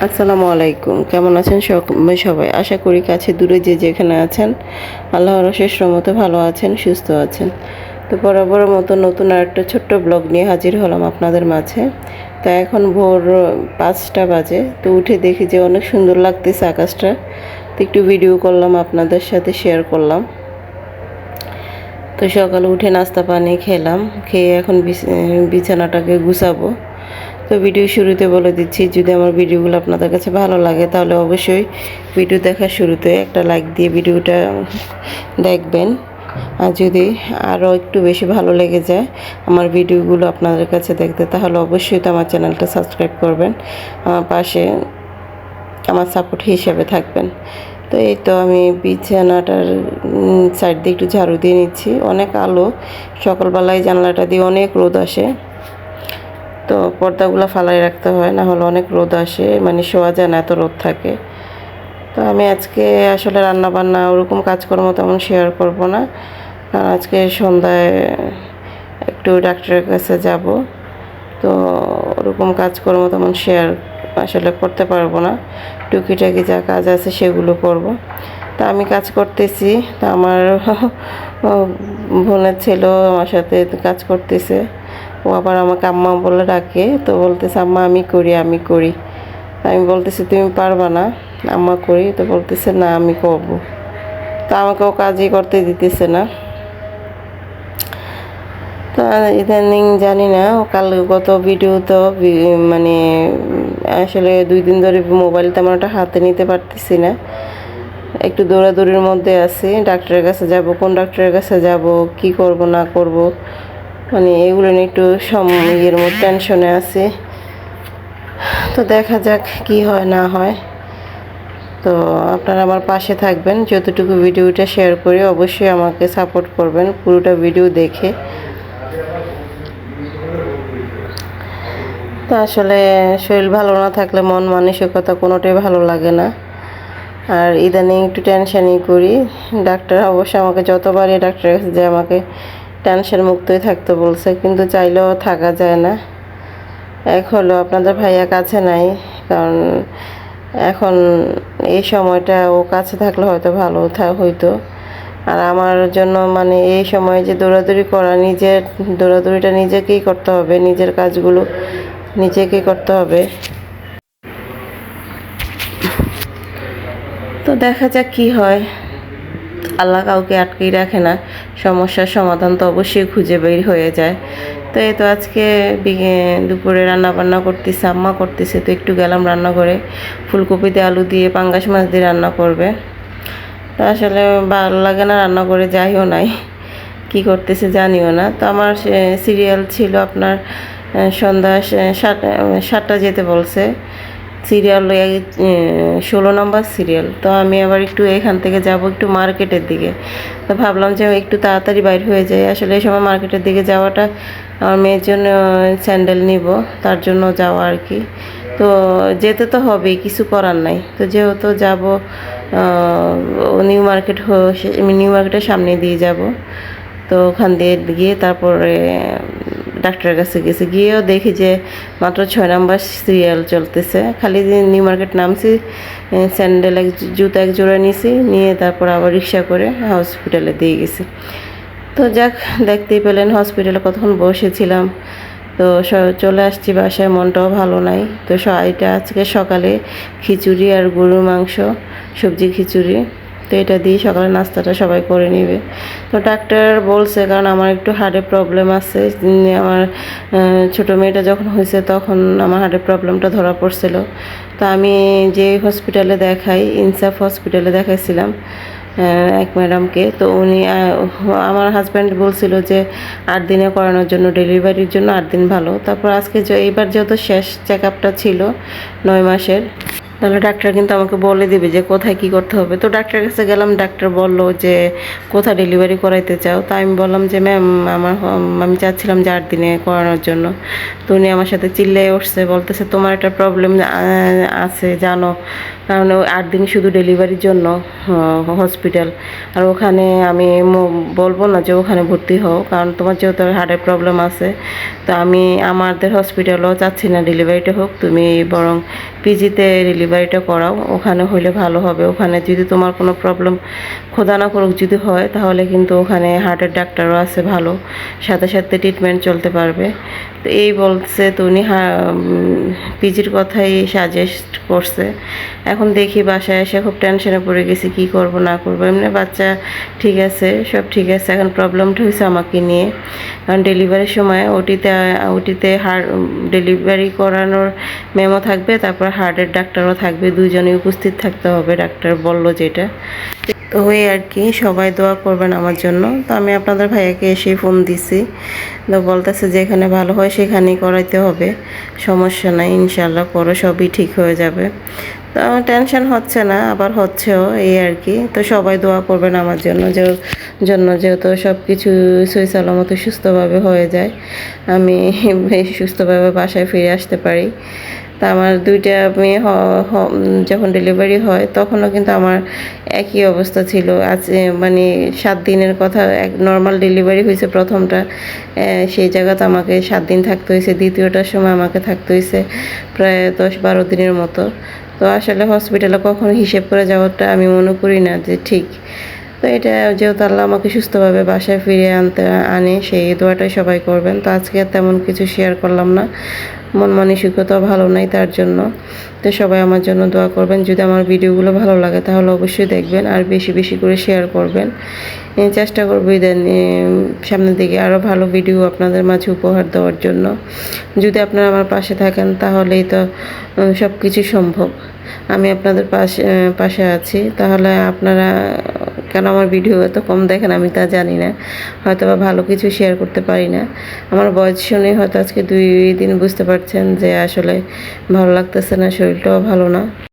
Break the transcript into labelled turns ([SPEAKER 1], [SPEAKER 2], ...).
[SPEAKER 1] আসসালামু আলাইকুম। কেমন আছেন সবাই? আশা করি কাছে দূরে যে যেখানে আছেন, আল্লাহর শেষ মতো ভালো আছেন, সুস্থ আছেন। তো বরাবর মতো নতুন আর একটা ছোট্ট ব্লগ নিয়ে হাজির হলাম আপনাদের মাঝে। তা এখন ভোর পাঁচটা বাজে, তো উঠে দেখি যে অনেক সুন্দর লাগতেছে আকাশটা। তো একটু ভিডিও করলাম, আপনাদের সাথে শেয়ার করলাম। তো সকালে উঠে নাস্তা পানি খেলাম, খেয়ে এখন বিছ- বিছানাটাকে গুছাবো। তো ভিডিও শুরুতে বলে দিচ্ছি, যদি আমার ভিডিওগুলো আপনাদের কাছে ভালো লাগে, তাহলে অবশ্যই ভিডিও দেখার শুরুতে একটা লাইক দিয়ে ভিডিওটা দেখবেন। আর যদি আরও একটু বেশি ভালো লেগে যায় আমার ভিডিওগুলো আপনাদের কাছে দেখতে, তাহলে অবশ্যই তো আমার চ্যানেলটা সাবস্ক্রাইব করবেন। আমার পাশে আমার সাপোর্ট হিসেবে থাকবেন। তো এই তো আমি বিছানাটার সাইড দিয়ে একটু ঝাড়ু দিয়ে নিচ্ছি। অনেক আলো, সকালবেলায় জানলাটা দিয়ে অনেক রোদ আসে। তো পর্দাগুলো ফালাই রাখতে হয়, না হলে অনেক রোদ আসে মানে শোয়া যায় না, এত রোদ থাকে। তো আমি আজকে আসলে রান্না বান্না ওরকম কাজকর্ম তেমন শেয়ার করব না। কারণ আজকে সন্ধ্যায় একটু ডাক্তারের কাছে যাব। তো ওরকম কাজকর্ম তেমন শেয়ার আসলে করতে পারব না। টুকিটাকি যা কাজ আছে সেগুলো করব। তা আমি কাজ করতেছি, তা আমার বোনের ছেলেও আমার সাথে কাজ করতেছে। ও আবার আমাকে আম্মা বলে ডাকে, তো বলতেছে, আম্মা, আমি করি আমি করি। আমি বলতেছি, তুমি পারবা না, আম্মা করি। তো বলতেছে, না, আমি করব। তো আমাকেও কাজই করতে দিতেছে না। তো ইদানিং জানি না, ও কাল গত ভিডিও তো মানে আসলে দুই দিন ধরে মোবাইল তেমন একটা হাতে নিতে পারতেছি না। একটু দৌড়াদৌড়ির মধ্যে আছি, ডাক্তারের কাছে যাব, কোন ডাক্তারের কাছে যাব, কি করব, না করব। মানে এগুলো নিয়ে একটু সম ইয়ের মধ্যে টেনশনে আছি। তো দেখা যাক কি হয়, না হয়। তো আপনারা আমার পাশে থাকবেন। যতটুকু ভিডিওটা শেয়ার করি, অবশ্যই আমাকে সাপোর্ট করবেন পুরোটা ভিডিও দেখে। তো আসলে শরীর ভালো না থাকলে মন মানসিকতা কোনোটাই ভালো লাগে না। আর ইদানিং একটু টেনশানই করি। ডাক্তার অবশ্য আমাকে যতবারই ডাক্তারের কাছে যে আমাকে টেনশন মুক্তই থাকতে বলছে, কিন্তু চাইলেও থাকা যায় না। এক হলো আপনাদের ভাইয়া কাছে নাই, কারণ এখন এই সময়টা ও কাছে থাকলে হয়তো ভালো হইতো। আর আমার জন্য মানে এই সময় যে দৌড়াদৌড়ি করা, নিজের দৌড়াদৌড়িটা নিজেকেই করতে হবে, নিজের কাজগুলো নিজেকেই করতে হবে। তো দেখা যাক কি হয়। আল্লাহ কাউকে আটকেই রাখে না। সমস্যার সমাধান তো অবশ্যই খুঁজে বের হয়ে যায়। তো এই তো আজকে দুপুরে রান্না বান্না করতেছে, আম্মা করতেছে, তো একটু গেলাম রান্না করে ফুলকপি দিয়ে আলু দিয়ে পাঙ্গাস মাছ দিয়ে রান্না করবে। তো আসলে ভালো লাগে না রান্না করে যাইও নাই। কি করতেছে জানিও না। তো আমার সিরিয়াল ছিল আপনার সন্ধ্যা সাতটা সাতটা যেতে বলছে। সিরিয়াল ষোলো নম্বর সিরিয়াল। তো আমি আবার একটু এখান থেকে যাব একটু মার্কেটের দিকে। তো ভাবলাম যে একটু তাড়াতাড়ি বাইর হয়ে যায় আসলে এই সময় মার্কেটের দিকে যাওয়াটা আমার মেয়ের জন্য স্যান্ডেল নিব, তার জন্য যাওয়া আর কি। তো যেতে তো হবেই, কিছু করার নাই। তো যেহেতু যাব নিউ মার্কেট নিউ মার্কেটের সামনে দিয়ে যাব। তো ওখান দিয়ে গিয়ে তারপরে ডাক্তারের কাছে গেছে, গিয়েও দেখি যে মাত্র ছয় নম্বর সিরিয়াল চলতেছে। খালি নিউ মার্কেট নামছি স্যান্ডেল এক, জুতা এক জোড়া নিয়েছি নিয়ে তারপর আবার রিক্সা করে হসপিটালে দিয়ে গেছি। তো যাক, দেখতেই পেলেন হসপিটালে কতক্ষণ বসেছিলাম। তো চলে আসছি বাসায়, মনটাও ভালো নাই। তো এটা আজকে সকালে খিচুড়ি আর গরুর মাংস, সবজি খিচুড়ি। তো এটা দিয়ে সকালে নাস্তাটা সবাই করে নেবে। তো ডাক্তার বলছে, কারণ আমার একটু হার্টের প্রবলেম আছে। আমার ছোটো মেয়েটা যখন হয়েছে তখন আমার হার্টের প্রবলেমটা ধরা পড়ছিল। তো আমি যে হসপিটালে দেখাই, ইনসাফ হসপিটালে দেখাইছিলাম এক ম্যাডামকে তো উনি আমার হাজব্যান্ড বলছিল যে, আট দিনে করানোর জন্য ডেলিভারির জন্য আট দিন ভালো। তারপর আজকে এইবার যেহেতু শেষ চেক আপটা ছিল, নয় মাসের তাহলে ডাক্তার কিন্তু আমাকে বলে দিবে যে কোথায় কি করতে হবে। তো ডাক্তারের কাছে গেলাম, ডাক্তার বলল যে, কোথায় ডেলিভারি করাইতে চাও? তা আমি বললাম যে ম্যাম আমার আমি চাচ্ছিলাম যে আট দিনে করানোর জন্য। তো উনি আমার সাথে চিল্লাই উঠছে, বলতেছে, তোমার একটা প্রবলেম আছে, জানো। কারণ ওই আট দিন শুধু ডেলিভারির জন্য হসপিটাল আর ওখানে আমি বলব না যে ওখানে ভর্তি হও, কারণ তোমার যেহেতু হার্টের প্রবলেম আছে। তো আমি আমাদের হসপিটালও চাচ্ছি না ডেলিভারিটা হোক, তুমি বরং পিজিতে ডেলিভারিটা করাও, ওখানে হলে ভালো হবে। ওখানে যদি তোমার কোনো প্রবলেম খোদা না করুক যদি হয়, তাহলে কিন্তু ওখানে হার্টের ডাক্তারও আছে ভালো। সাথে সাথে ট্রিটমেন্ট চলতে পারবে। তো এই বলছে তো উনি পিজির কথাই সাজেস্ট করছে। এখন দেখি বাসায় এসে খুব টেনশনে পড়ে গেছি, কি করব, না করব। এমনি বাচ্চা ঠিক আছে, সব ঠিক আছে। এখন প্রবলেমটা হয়েছে আমাকে নিয়ে। কারণ ডেলিভারির সময় ওটিতে ওটিতে হার্ট ডেলিভারি করানোর মেমো থাকবে, তারপর হার্টের ডাক্তারও থাকবে দুজনে উপস্থিত থাকতে হবে, ডাক্তার বলল যেটা তো ওই আর কি, সবাই দোয়া করবেন আমার জন্য। তো আমি আপনাদের ভাইয়াকে এসেই ফোন দিছি, তো বলতেছে যেখানে ভালো হয়, সেখানেই করাইতে হবে, সমস্যা নাই ইনশাল্লাহ করো সবই ঠিক হয়ে যাবে। তো আমার টেনশন হচ্ছে না, আবার হচ্ছেও, এই আর কি। তো সবাই দোয়া করবেন আমার জন্য যে, জন্য যেহেতু সব কিছু সই সালামত সুস্থভাবে হয়ে যায়, আমি সুস্থভাবে বাসায় ফিরে আসতে পারি। তা আমার দুইটা মেয়ে যখন ডেলিভারি হয়, তখনও কিন্তু আমার একই অবস্থা ছিল। আজ মানে সাত দিনের কথা, এক নর্মাল ডেলিভারি হয়েছে প্রথমটা সেই জায়গাতে আমাকে সাত দিন থাকতে হয়েছে, দ্বিতীয়টার সময় আমাকে থাকতে হয়েছে, প্রায় দশ বারো দিনের মতো। তো আসলে হসপিটালে কখনো হিসেব করে যাওয়াটা আমি মনে করি না যে ঠিক। তো এটা যেহেতু আল্লাহ আমাকে সুস্থভাবে বাসায় ফিরিয়ে আনতে আনে, সেই দোয়াটাই সবাই করবেন। তো আজকে তেমন কিছু শেয়ার করলাম না। মন মানসিকতা ভালো নাই তার জন্য। তো সবাই আমার জন্য দোয়া করবেন। যদি আমার ভিডিওগুলো ভালো লাগে তাহলে অবশ্যই দেখবেন আর বেশি বেশি করে শেয়ার করবেন। চেষ্টা করব দেন সামনের দিকে আরও ভালো ভিডিও আপনাদের মাঝে উপহার দেওয়ার জন্য। যদি আপনারা আমার পাশে থাকেন তাহলেই তো সব কিছু সম্ভব। আমি আপনাদের পাশে পাশে আছি। তাহলে আপনারা কেন আমার ভিডিও এত কম দেখেন আমি তা জানি না। হয়তো বা ভালো কিছু শেয়ার করতে পারি না। আমার বয়স শুনে হয়তো আজকে দুই দিন বুঝতে পারছেন যে আসলে ভালো লাগতেছে না, শরীরটাও ভালো না।